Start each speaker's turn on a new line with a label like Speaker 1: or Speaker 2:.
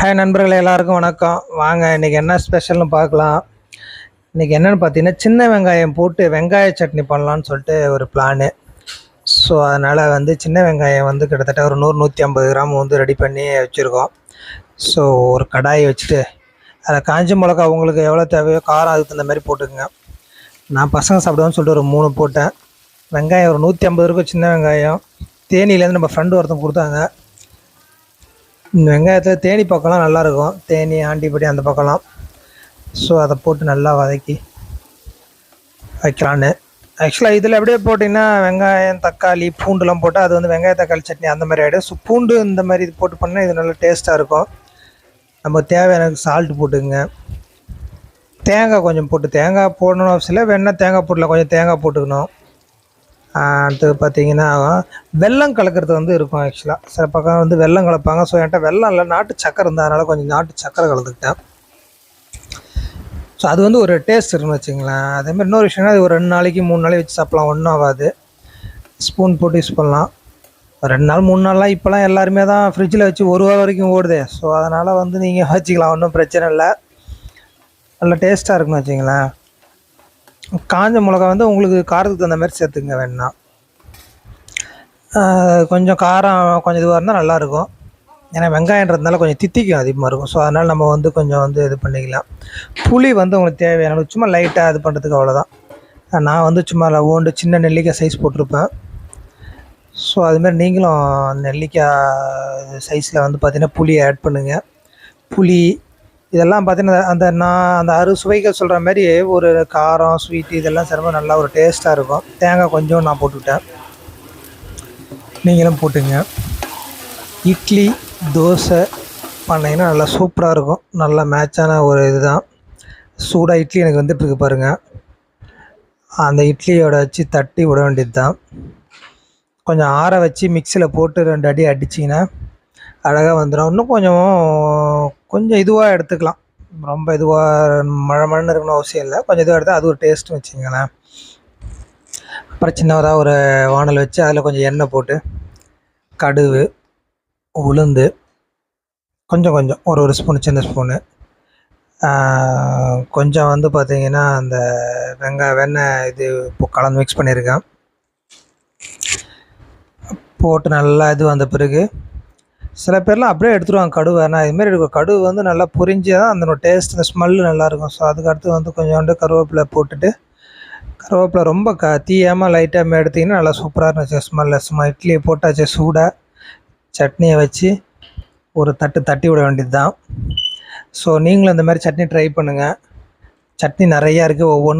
Speaker 1: Hi நண்பர்களே எல்லாருக்கும் வணக்கம். வாங்க இன்றைக்கி என்ன ஸ்பெஷல்னு பார்க்கலாம். இன்றைக்கி என்னென்னு பார்த்தீங்கன்னா சின்ன வெங்காயம் போட்டு வெங்காய சட்னி பண்ணலான்னு சொல்லிட்டு ஒரு பிளானு ஸோ அதனால் வந்து சின்ன வெங்காயம் வந்து கிட்டத்தட்ட ஒரு நூறு நூற்றி ஐம்பது கிராம் வந்து ரெடி பண்ணி வச்சுருக்கோம். ஸோ ஒரு கடாயை வச்சுட்டு அதில் காஞ்ச மிளகா உங்களுக்கு எவ்வளோ தேவையோ காரம் அதுக்கு தகுந்த மாதிரி போட்டுக்கோங்க. நான் பசங்க சாப்பிடுவேன்னு சொல்லிட்டு ஒரு மூணு போட்டேன். வெங்காயம் ஒரு நூற்றி ஐம்பது இருக்கும் சின்ன வெங்காயம். தேனியிலேருந்து நம்ம ஃப்ரெண்டு ஒருத்தன் கொடுத்தாங்க. வெங்காயத்தில் தேனி பக்கம்லாம் நல்லாயிருக்கும். தேனி ஆண்டிப்படி அந்த பக்கம்லாம். ஸோ அதை போட்டு நல்லா வதக்கி வைக்கலான்னு. ஆக்சுவலாக இதில் எப்படியே போட்டிங்கன்னா வெங்காயம் தக்காளி பூண்டுலாம் போட்டால் அது வந்து வெங்காய தக்காளி சட்னி அந்த மாதிரி ஆகிடும் ஸோ பூண்டு இந்த மாதிரி இது போட்டு பண்ணால் இது நல்லா டேஸ்ட்டாக இருக்கும். நம்ம தேவையான சால்ட் போட்டுங்க தேங்காய் கொஞ்சம் போட்டு தேங்காய் போடணும் அவசியம் இல்லை. வேணால் தேங்காய் போடல கொஞ்சம் தேங்காய் போட்டுக்கணும். அடுத்தது பார்த்தீங்கன்னா வெல்லம் கலக்கிறது வந்து இருக்கும் ஆக்சுவலாக சில பக்கம் வந்து வெல்லம் கலப்பாங்க. ஸோ என்கிட்ட வெள்ளம் இல்லை நாட்டு சக்கரை இருந்தால் அதனால் கொஞ்சம் நாட்டு சக்கரை கலந்துக்கிட்டேன். ஸோ அது வந்து ஒரு டேஸ்ட் இருக்குன்னு வச்சுங்களேன் அதேமாதிரி இன்னொரு விஷயம்னா அது ஒரு ரெண்டு நாளைக்கு மூணு நாளைக்கு வச்சு சாப்பிட்லாம். ஒன்றும் ஆகாது. ஸ்பூன் போட்டு யூஸ் பண்ணலாம். ரெண்டு நாள் மூணு நாள்லாம் இப்போலாம் எல்லாருமே தான் ஃப்ரிட்ஜில் வச்சு ஒரு வாரம் வரைக்கும் ஓடுதே. ஸோ அதனால் வந்து நீங்கள் வச்சுக்கலாம். ஒன்றும் பிரச்சனை இல்லை. நல்ல டேஸ்ட்டாக இருக்குன்னு வச்சுங்களேன் காஞ்ச மிளகா வந்து உங்களுக்கு காரத்துக்கு தகுந்த மாதிரி சேர்த்துங்க வேணா கொஞ்சம் காரம் கொஞ்சம் இதுவாக இருந்தால் நல்லாயிருக்கும். ஏன்னா வெங்காயன்றதுனால கொஞ்சம் தித்திக்கும் அதிகமாக இருக்கும். ஸோ அதனால் நம்ம வந்து கொஞ்சம் வந்து இது பண்ணிக்கலாம். புளி வந்து உங்களுக்கு தேவையான சும்மா லைட்டாக இது பண்ணுறதுக்கு அவ்வளோதான் நான் வந்து சும்மா ஓண்டு சின்ன நெல்லிக்காய் சைஸ் போட்டிருப்பேன். ஸோ அதுமாரி நீங்களும் நெல்லிக்காய் சைஸில் வந்து பார்த்திங்கன்னா புளி ஆட் பண்ணுங்கள் புளி இதெல்லாம் பார்த்தீங்கன்னா அந்த நான் அந்த அறு சுவைகள் சொல்கிற மாதிரி ஒரு காரம் ஸ்வீட்டு இதெல்லாம் சிறப்பாக நல்லா ஒரு டேஸ்ட்டாக இருக்கும். தேங்காய் கொஞ்சம் நான் போட்டுவிட்டேன் நீங்களும் போட்டுங்க. இட்லி தோசை பண்ணிங்கன்னா நல்லா சூப்பராக இருக்கும். நல்லா மேட்சான ஒரு இதுதான். சூடாக இட்லி எனக்கு வந்துட்டுருக்கு பாருங்கள் அந்த இட்லியோட வச்சு தட்டி விட வேண்டியது தான் கொஞ்சம் ஆற வச்சு மிக்சியில் போட்டு ரெண்டு அடி அடிச்சிங்கன்னா அழகாக வந்துடும் இன்னும் கொஞ்சம் கொஞ்சம் இதுவாக எடுத்துக்கலாம். ரொம்ப இதுவாக மழை மழைன்னு இருக்கணும் அவசியம் இல்லை. கொஞ்சம் இதுவாக எடுத்தால் அது ஒரு டேஸ்ட்னு வச்சுங்களேன் அப்புறம் சின்னதாக ஒரு வானல் வச்சு அதில் கொஞ்சம் எண்ணெய் போட்டு கடுகு உளுந்து கொஞ்சம் கொஞ்சம். ஒரு ஒரு ஸ்பூன் சின்ன ஸ்பூனு கொஞ்சம் வந்து பார்த்திங்கன்னா அந்த வெங்காய வெண்ணெய் இது இப்போ கலந்து மிக்ஸ் பண்ணியிருக்கேன். போட்டு நல்லா இது வந்த பிறகு சில பேர்லாம் அப்படியே எடுத்துருவாங்க கடுவை. ஆனால் இதுமாரி இருக்கும் கடுகு வந்து நல்லா புரிஞ்சு தான் அந்த டேஸ்ட் அந்த ஸ்மெல்லு நல்லாயிருக்கும். ஸோ அதுக்கடுத்து வந்து கொஞ்சோண்டு கருவேப்பிலை போட்டுட்டு கருவேப்பிலை ரொம்ப க தீயாமல் லைட்டாக எடுத்திங்கன்னா நல்லா சூப்பராக இருந்துச்சு ஸ்மெல்லு சும்மா இட்லியை போட்டாச்சு சூடாக சட்னியை வச்சு ஒரு தட்டு தட்டி விட வேண்டியது தான் ஸோ நீங்களும் இந்த மாதிரி சட்னி ட்ரை பண்ணுங்கள் சட்னி நிறையா இருக்குது ஒவ்வொன்றும்